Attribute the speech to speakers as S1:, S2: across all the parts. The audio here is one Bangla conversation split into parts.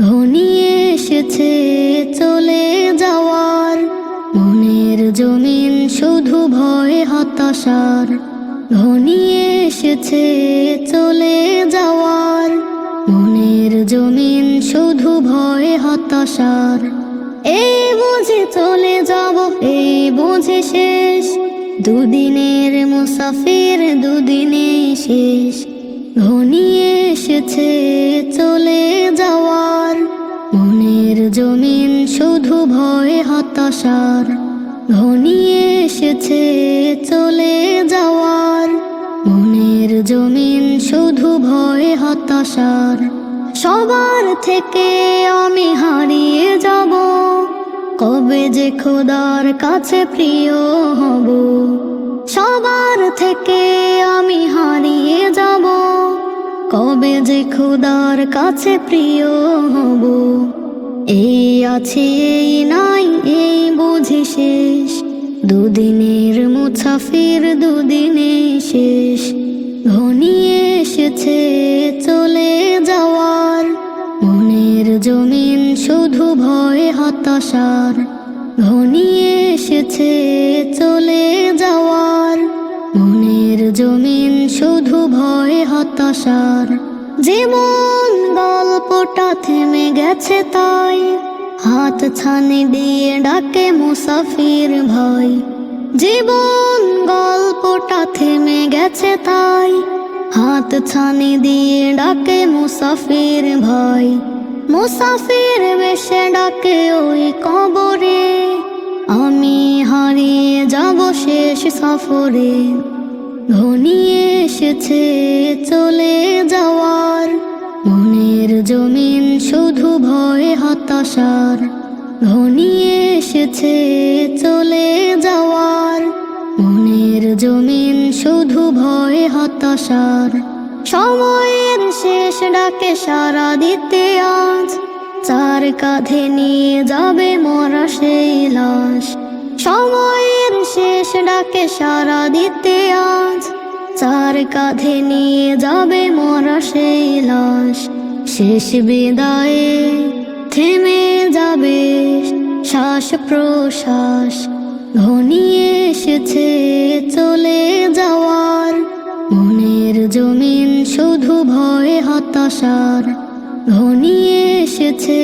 S1: ধনী এসেছে চলে যাওয়ার। মনের জমিন শুধু ভয় হতাশার। ধনী এসেছে চলে যাওয়ার। মনের জমিন শুধু ভয় হতাশার। এই বুঝে চলে যাব, এই বুঝে শেষ। দুদিনের মুসাফির দুদিনে শেষ। ধনী এসেছে চলে জমিন শুধু ভয়ে হতাশার। ধনী এসেছে, চলে যাওয়ার। মনের জমিন শুধু ভয়ে হতাশার। সবার থেকে আমি হারিয়ে যাব। কবে যে খোদার কাছে প্রিয় হব। সবার থেকে আমি হারিয়ে যাব। কবে যে খোদার কাছে প্রিয় আছে এই নাই এই বুঝি শেষ। দুদিনের মুসাফির দুদিনে শেষ। ধনী এসেছে চলে যাওয়ার। মনের জমিন শুধু ভয় হতাশার। ধনী এসেছে চলে যাওয়ার। মনের জমিন শুধু ভয় হতাশার। জীবন গল্পটা থেমে গেছে তাই। হাত ছানি দিয়ে ডাকে মুসাফির ভাই। জীবন গল্পটা থেমে গেছে তাই। হাত ছানি দিয়ে ডাকে মুসাফির ভাই। মুসাফির বেশে ডাকে ওই কবরে। আমি হারিয়ে যাব শেষ সফরে। ধনী এসেছে চলে যাওয়ার মনের জমিন শুধু ভয় হতাশার। ধনী এসেছে চলে যাওয়ার। মনের জমিন শুধু ভয় হতাশার। সময়ের শেষ ডাকে সারা দিতে আজ। চার কাঁধে নিয়ে যাবে মরা সেই লাশ। সময়ের শেষ ডাকে সারা দিতে আজ। চার কাঁধে নিয়ে যাবে মরা লাশ শেষ বিদায়ে থেমে যাবে। শ্বাস প্রশ্বাস ধনী এসেছে চলে যাওয়ার। মনের জমিন শুধু ভয় হতাশার। ধনী এসেছে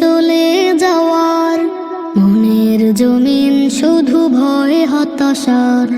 S1: চলে যাওয়ার। মনের জমিন শুধু ভয় হতাশার।